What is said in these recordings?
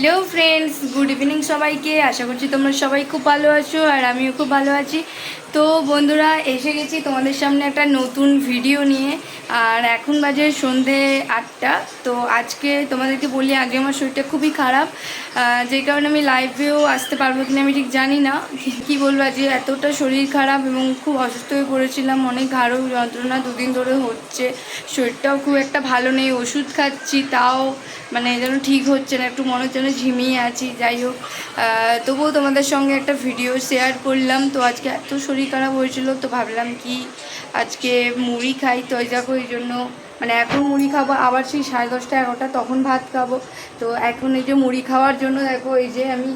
Hello friends good evening সবাইকে। আশা করছি তোমরা সবাই খুব ভালো আছো আর আমিও খুব ভালো আছি। তো বন্ধুরা, এসে গেছি তোমাদের সামনে একটা নতুন ভিডিও নিয়ে। আর এখন বাজে সন্ধে আটটা। তো আজকে তোমাদেরকে বলি, আগে আমার শরীরটা খুবই খারাপ। যে কারণে আমি লাইভেও আসতে পারব কিনা আমি ঠিক জানি না। কি বলব, আজকে এতটা শরীর খারাপ এবং খুব অসুস্থ হয়ে পড়েছিলাম। অনেক ঘাড়ও যন্ত্রণা দুদিন ধরে হচ্ছে। শরীরটাও খুব একটা ভালো নেই। ওষুধ খাচ্ছি, তাও মানে যেন ঠিক হচ্ছে না। একটু মনে হচ্ছে যেন ঝিমিয়ে আছি, যাই হোক। তবুও তোমাদের সঙ্গে একটা ভিডিও শেয়ার করলাম। তো আজকে এত শরীর খারাপ হয়েছিল, তো ভাবলাম কি আজকে মুড়ি খাই। তো দেখো, এই জন্য মানে এখন মুড়ি খাব, আবার সেই সাড়ে দশটা এগারোটা তখন ভাত খাব। তো এখন এই যে মুড়ি খাওয়ার জন্য দেখো, এই যে আমি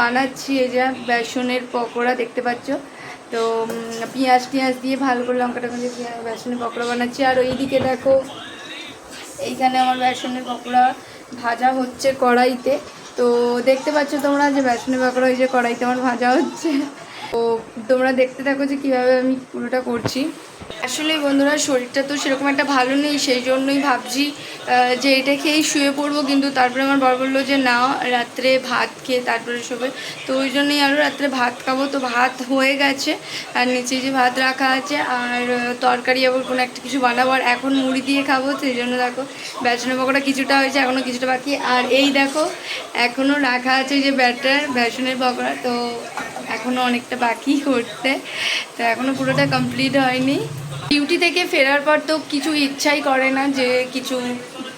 বানাচ্ছি এই যে বেসনের পকোড়া, দেখতে পাচ্ছ? তো পেঁয়াজ টিয়াজ দিয়ে ভালো করে লঙ্কাটা পেঁয়াজ বেসনের পকোড়া বানাচ্ছি। আর ওইদিকে দেখো, এইখানে আমার বেসনের পকোড়া। ভাজা হচ্ছে কড়াইতে। তো দেখতে পাচ্ছ তোমরা যে বেসনে বাঁকড়া ওই যে কড়াইতে আমার ভাজা হচ্ছে। তো তোমরা দেখতে থাকো যে কীভাবে আমি পুরোটা করছি। আসলে বন্ধুরা, শরীরটা তো সেরকম একটা ভালো নেই, সেই জন্যই ভাবছি যে এটা খেয়েই শুয়ে পড়ব, কিন্তু তারপরে আমার বর বলল যে না রাত্রে ভাত খেয়ে তারপরে শোবে। তো ওই জন্যই আরও রাত্রে ভাত খাব। তো ভাত হয়ে গেছে, আর নিচে যে ভাত রাখা আছে, আর তরকারি আবার কোনো একটা কিছু বানাবো, আর এখন মুড়ি দিয়ে খাব, সেই জন্য দেখো, বেসনের পকোড়া কিছুটা হয়েছে এখনও কিছুটা বাকি। আর এই দেখো এখনও রাখা আছে যে ব্যাটার, বেসনের পকোড়া, তো এখনও অনেকটা বাকি করতে। তো এখনও পুরোটা কমপ্লিট হয়নি। ডিউটি থেকে ফেরার পর তো কিছু ইচ্ছাই করে না যে কিছু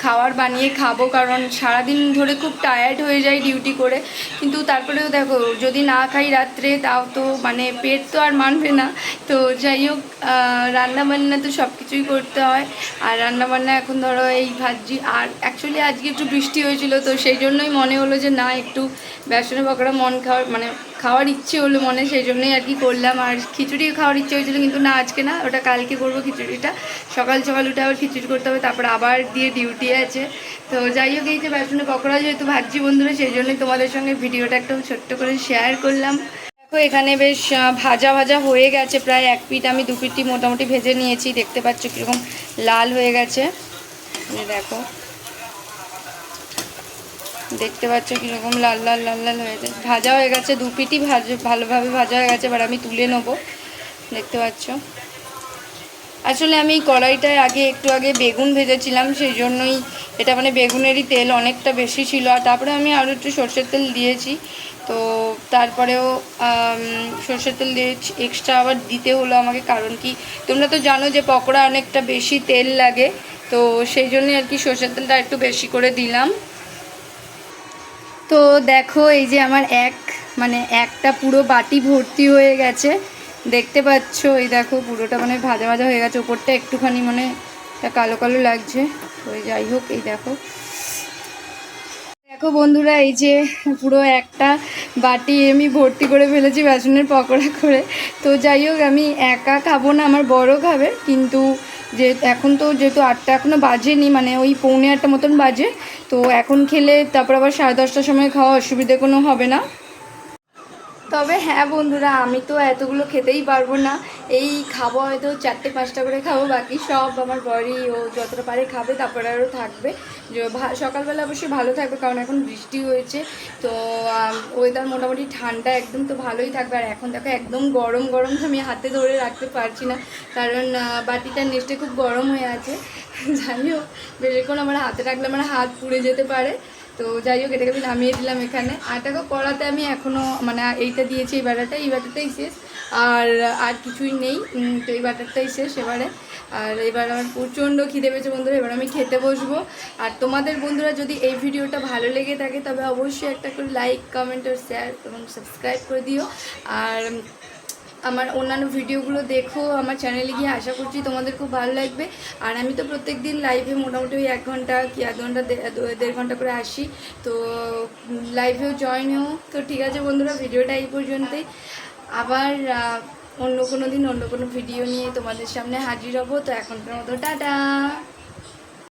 খাবার বানিয়ে খাব, কারণ সারাদিন ধরে খুব টায়ার্ড হয়ে যায় ডিউটি করে। কিন্তু তারপরেও দেখো, যদি না খাই রাত্রে, তাও তো মানে পেট তো আর মানবে না। তো যাই হোক রান্না বান্না তো সব কিছুই করতে হয়। আর রান্না বান্না এখন ধরো এই ভাজি, আর অ্যাকচুয়ালি আজকে একটু বৃষ্টি হয়েছিল, তো সেই জন্যই মনে হলো যে না, একটু বেসনে পকোড়া মন খাওয়ার মানে খাওয়ার ইচ্ছে হলো মনে, সেই জন্যই আর কি করলাম। আর খিচুড়ি খাওয়ার ইচ্ছে হয়েছিল, কিন্তু না, আজকে না, ওটা কালকে করব খিচুড়িটা। সকাল সকাল উঠে আবার খিচুড়ি করতে হবে, তারপর আবার দিয়ে ডিউটি আছে। তো যাই হোক, এই যে বেসনের পকোড়া যেহেতু ভাবছি বন্ধুরা, সেই জন্যই তোমাদের সঙ্গে ভিডিওটা একটু ছোট্ট করে শেয়ার করলাম। দেখো, এখানে বেশ ভাজা ভাজা হয়ে গেছে, প্রায় এক পিঠ আমি দু পিঠটি মোটামুটি ভেজে নিয়েছি। দেখতে পাচ্ছ কীরকম লাল হয়ে গেছে। দেখো। দেখতে পাচ্ছ কীরকম লাল লাল লাল লাল হয়ে গেছে। ভাজা হয়ে গেছে, দু পিঠই ভাজ ভালোভাবে ভাজা হয়ে গেছে, এবার আমি তুলে নেব। দেখতে পাচ্ছ? আসলে আমি কড়াইটায় আগে একটু আগে বেগুন ভেজেছিলাম, সেই জন্যই এটা মানে বেগুনেরই তেল অনেকটা বেশি ছিল। আর তারপরে আমি আরও একটু সর্ষের তেল দিয়েছি। তো তারপরেও সর্ষের তেল দিয়ে এক্সট্রা আবার দিতে হলো আমাকে, কারণ কি তোমরা তো জানো যে পকোড়া অনেকটা বেশি তেল লাগে। তো সেই জন্যই আর কি সর্ষের তেলটা একটু বেশি করে দিলাম। তো দেখো, এই যে আমার এক মানে একটা পুরো বাটি ভর্তি হয়ে গেছে। দেখতে পাচ্ছ, এই দেখো, পুরোটা মানে ভাজা ভাজা হয়ে গেছে। ওপরটা একটুখানি মানে কালো কালো লাগছে। তো যাই হোক, এই দেখো। দেখো বন্ধুরা, এই যে পুরো একটা বাটি আমি ভর্তি করে ফেলেছি বেসনের পকোড়া করে। তো যাই হোক, আমি একা খাব না, আমার বড় খাবে। কিন্তু যে এখন তো যেহেতু আটটা এখনও বাজেনি মানে ওই পৌনে আটটা মতন বাজে, তো এখন খেলে তারপর আবার সাড়ে দশটার সময় খাওয়া অসুবিধে কোনো হবে না। তবে হ্যাঁ বন্ধুরা, আমি তো এতগুলো খেতেই পারব না। এই খাব হয়তো চারটে, পাঁচটা করে খাব, বাকি সব আমার বড়ি ও যতটা পারে খাবে, তারপরে আরও থাকবে। সকালবেলা অবশ্যই ভালো থাকবে, কারণ এখন বৃষ্টি হয়েছে। তো ওয়েদার মোটামুটি ঠান্ডা একদম, তো ভালোই থাকবে। আর এখন দেখো একদম গরম গরম আমি হাতে ধরে রাখতে পারছি না। কারণ বাটিটার নিচটা খুব গরম হয়ে আছে। হোক, বেশিক্ষণ আমার হাতে রাখলে আমার হাত পুড়ে যেতে পারে। তো যাই হোক, এটাকে আমি নামিয়ে দিলাম এখানে। আর আটাকে কড়াতে আমি এখনও মানে এইটা দিয়েছি, এই ব্যাটারটা এই ব্যাটারটাই শেষ। আর আর কিছুই নেই। তো এই ব্যাটারটাই শেষ এবারে। আর এবার আমার প্রচণ্ড খিদে পেয়েছে বন্ধুরা, এবার আমি খেতে বসবো। আর তোমাদের বন্ধুরা, যদি এই ভিডিওটা ভালো লেগে থাকে, তবে অবশ্যই একটা করে লাইক কমেন্ট আর শেয়ার এবং সাবস্ক্রাইব করে দিও। আর আমার অন্যান্য ভিডিওগুলো দেখো, আমার চ্যানেলে গিয়ে আশা করছি তোমাদের খুব ভালো লাগবে। আর আমি তো প্রত্যেক দিন লাইভে মোটামুটি ওই এক ঘণ্টা কি আধ ঘণ্টা দেড় ঘণ্টা করে আসি। তো লাইভেও জয়েন হও। তো ঠিক আছে বন্ধুরা, ভিডিওটা এই পর্যন্তই। আবার অন্য কোনো দিন অন্য কোনো ভিডিও নিয়ে তোমাদের সামনে হাজির হব। তো এখনকার মতো টাটা!